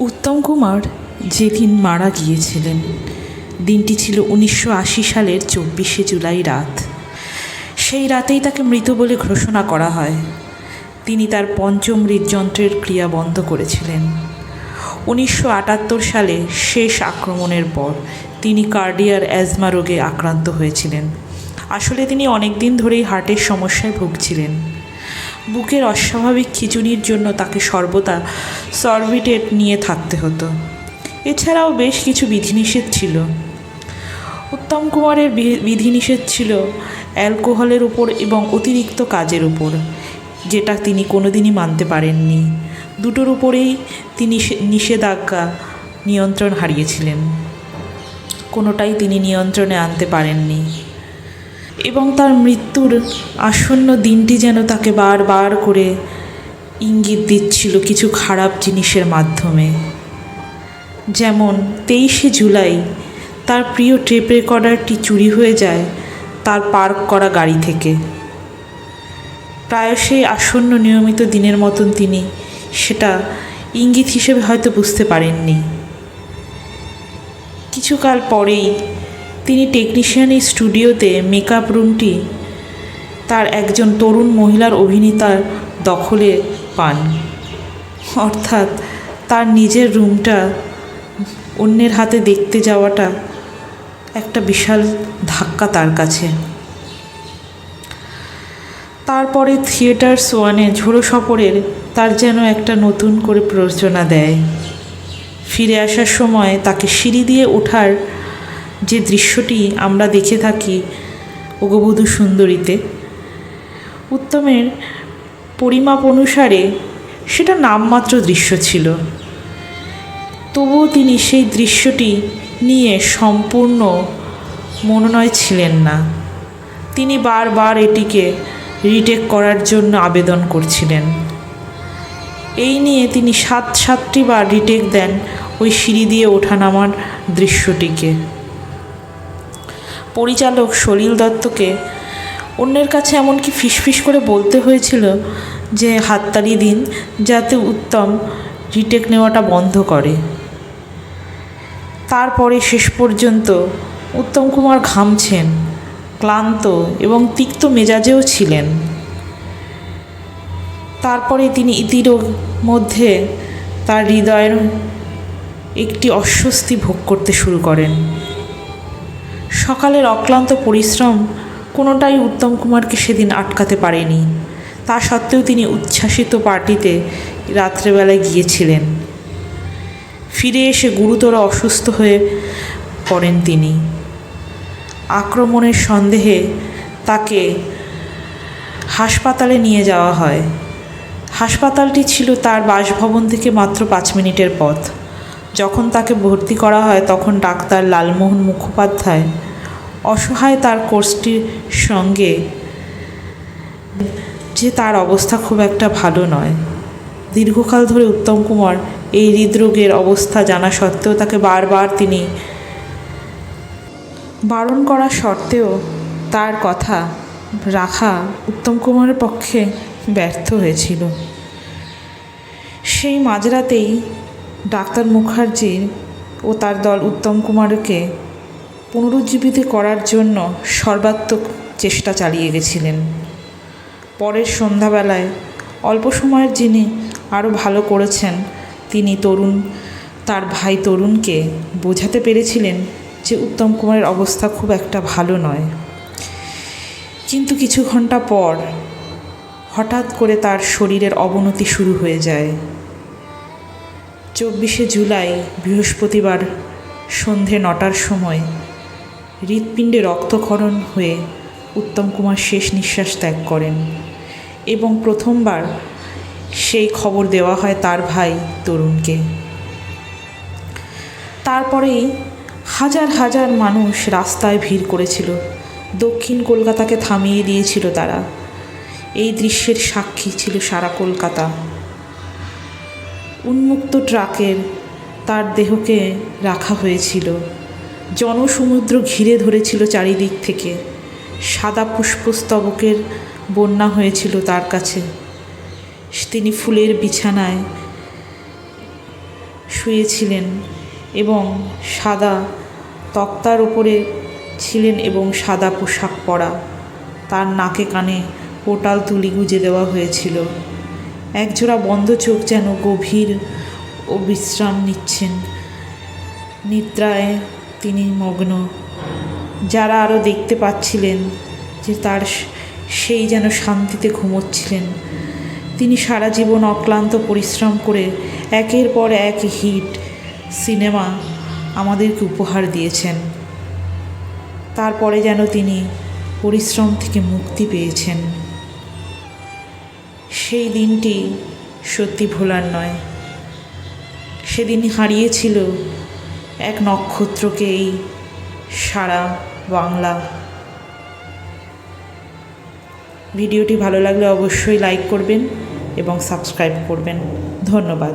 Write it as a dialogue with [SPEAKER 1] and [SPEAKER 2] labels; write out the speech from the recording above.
[SPEAKER 1] উত্তম কুমার যেদিন মারা গিয়েছিলেন, দিনটি ছিল উনিশশো আশি সালের চব্বিশে জুলাই রাত। সেই রাতেই তাকে মৃত বলে ঘোষণা করা হয়। তিনি তার পঞ্চম হৃদযন্ত্রের ক্রিয়া বন্ধ করেছিলেন। উনিশশো আটাত্তর সালে শেষ আক্রমণের পর তিনি কার্ডিয়ার অ্যাজমা রোগে আক্রান্ত হয়েছিলেন। আসলে তিনি অনেক দিন ধরেই হার্টের সমস্যায় ভুগছিলেন। বুকের অস্বাভাবিক খিচুনির জন্য তাকে সর্বদা সরবিটেট নিয়ে থাকতে হতো। এছাড়াও বেশ কিছু বিধিনিষেধ ছিল। উত্তম কুমারের বিধিনিষেধ ছিল অ্যালকোহলের উপর এবং অতিরিক্ত কাজের উপর, যেটা তিনি কোনোদিনই মানতে পারেননি। দুটোর উপরেই তিনি নিষেধাজ্ঞা নিয়ন্ত্রণ হারিয়েছিলেন। কোনোটাই তিনি নিয়ন্ত্রণে আনতে পারেননি। এবং তার মৃত্যুর আসন্ন দিনটি যেন তাকে বারবার করে ইঙ্গিত দিচ্ছিল কিছু খারাপ জিনিসের মাধ্যমে। যেমন, তেইশে জুলাই, তার প্রিয় টেপ রেকর্ডারটি চুরি হয়ে যায় তার পার্ক করা গাড়ি থেকে। প্রায়শই আসন্ন নিয়মিত দিনের মতন তিনি সেটা ইঙ্গিত হিসেবে হয়তো বুঝতে পারেননি। কিছুকাল পরেই তিনি টেকনিশিয়ানের স্টুডিওতে মেকআপ রুমটি তার একজন তরুণ মহিলার অভিনেতার দখলে পান। অর্থাৎ তার নিজের রুমটা অন্যের হাতে দেখতে যাওয়াটা একটা বিশাল ধাক্কা তার কাছে। তারপরে থিয়েটার সোয়ানে ঝোড়ো সফরের তার যেন একটা নতুন করে প্ররোচনা দেয়। ফিরে আসার সময় তাকে সিঁড়ি দিয়ে ওঠার যে দৃশ্যটি আমরা দেখে থাকি ওগবধূ সুন্দরীতে, উত্তমের পরিমাপ অনুসারে সেটা নামমাত্র দৃশ্য ছিল। তবুও তিনি সেই দৃশ্যটি নিয়ে সম্পূর্ণ মনোনয় ছিলেন না। তিনি বারবার এটিকে রিটেক করার জন্য আবেদন করছিলেন। এই নিয়ে তিনি সাত সাতটি বার রিটেক দেন ওই সিঁড়ি দিয়ে ওঠানামার দৃশ্যটিকে। পরিচালক সলিল দত্তকে অন্যের কাছে এমনকি ফিসফিস করে বলতে হয়েছিল যে, হাততালি দিন যাতে উত্তম রিটেক নেওয়াটা বন্ধ করে। তারপরে শেষ পর্যন্ত উত্তম কুমার ঘামছেন, ক্লান্ত এবং তিক্ত মেজাজেও ছিলেন। তারপরে তিনি ইতির মধ্যে তার হৃদয়ের একটি অস্বস্তি ভোগ করতে শুরু করেন। সকালের অক্লান্ত পরিশ্রম কোনোটাই উত্তম কুমারকে সেদিন আটকাতে পারেনি। তা সত্ত্বেও তিনি উচ্ছ্বাসিত পার্টিতে রাত্রেবেলায় গিয়েছিলেন। ফিরে এসে গুরুতর অসুস্থ হয়ে পড়েন তিনি। আক্রমণের সন্দেহে তাকে হাসপাতালে নিয়ে যাওয়া হয়। হাসপাতালটি ছিল তার বাসভবন থেকে মাত্র পাঁচ মিনিটের পথ। যখন তাকে ভর্তি করা হয়, তখন ডাক্তার লালমোহন মুখোপাধ্যায় অসহায় তার কোর্সটির সঙ্গে যে তার অবস্থা খুব একটা ভালো নয়। দীর্ঘকাল ধরে উত্তম কুমার এই হৃদরোগের অবস্থা জানা সত্ত্বেও তাকে বারবার তিনি বারণ করা সত্ত্বেও তার কথা রাখা উত্তম কুমারের পক্ষে ব্যর্থ হয়েছিল। সেই মাঝরাতেই ডাক্তার মুখার্জির ও তার দল উত্তম কুমারকে পুনরুজ্জীবিত করার জন্য সর্বাত্মক চেষ্টা চালিয়ে গেছিলেন। পরের সন্ধ্যাবেলায়, অল্প সময়ের যিনি আরও ভালো করেছেন, তিনি তরুণ, তার ভাই তরুণকে বোঝাতে পেরেছিলেন যে উত্তম কুমারের অবস্থা খুব একটা ভালো নয়। কিন্তু কিছু ঘণ্টা পর হঠাৎ করে তার শরীরের অবনতি শুরু হয়ে যায়। চব্বিশে জুলাই বৃহস্পতিবার সন্ধে নটার সময় হৃৎপিণ্ডে রক্তক্ষরণ হয়ে উত্তম কুমার শেষ নিঃশ্বাস ত্যাগ করেন। এবং প্রথমবার সেই খবর দেওয়া হয় তার ভাই তরুণকে। তারপরেই হাজার হাজার মানুষ রাস্তায় ভিড় করেছিল। দক্ষিণ কলকাতাকে থামিয়ে দিয়েছিল তারা। এই দৃশ্যের সাক্ষী ছিল সারা কলকাতা। উন্মুক্ত ট্রাকের তার দেহকে রাখা হয়েছিল। জনসমুদ্র ঘিরে ধরেছিল চারিদিক থেকে। সাদা পুষ্পস্তবকের বন্যা হয়েছিল তার কাছে। তিনি ফুলের বিছানায় শুয়েছিলেন এবং সাদা তক্তার উপরে ছিলেন এবং সাদা পোশাক পরা। তার নাকে কানে পোটাল তুলি গুঁজে দেওয়া হয়েছিল। একজোড়া বন্ধ চোখ যেন গভীর ও বিশ্রাম নিচ্ছেন। নিদ্রায় তিনি মগ্ন, যারা আরও দেখতে পাচ্ছিলেন যে তার সেই যেন শান্তিতে ঘুমোচ্ছিলেন। তিনি সারা জীবন অক্লান্ত পরিশ্রম করে একের পর এক হিট সিনেমা আমাদেরকে উপহার দিয়েছেন। তারপরে যেন তিনি পরিশ্রম থেকে মুক্তি পেয়েছেন। সেই দিনটি সত্যি ভোলার নয়। সেদিন হারিয়েছিল এক নক্ষত্রকে এই সারা বাংলা। ভিডিওটি ভালো লাগলে অবশ্যই লাইক করবেন এবং সাবস্ক্রাইব করবেন। ধন্যবাদ।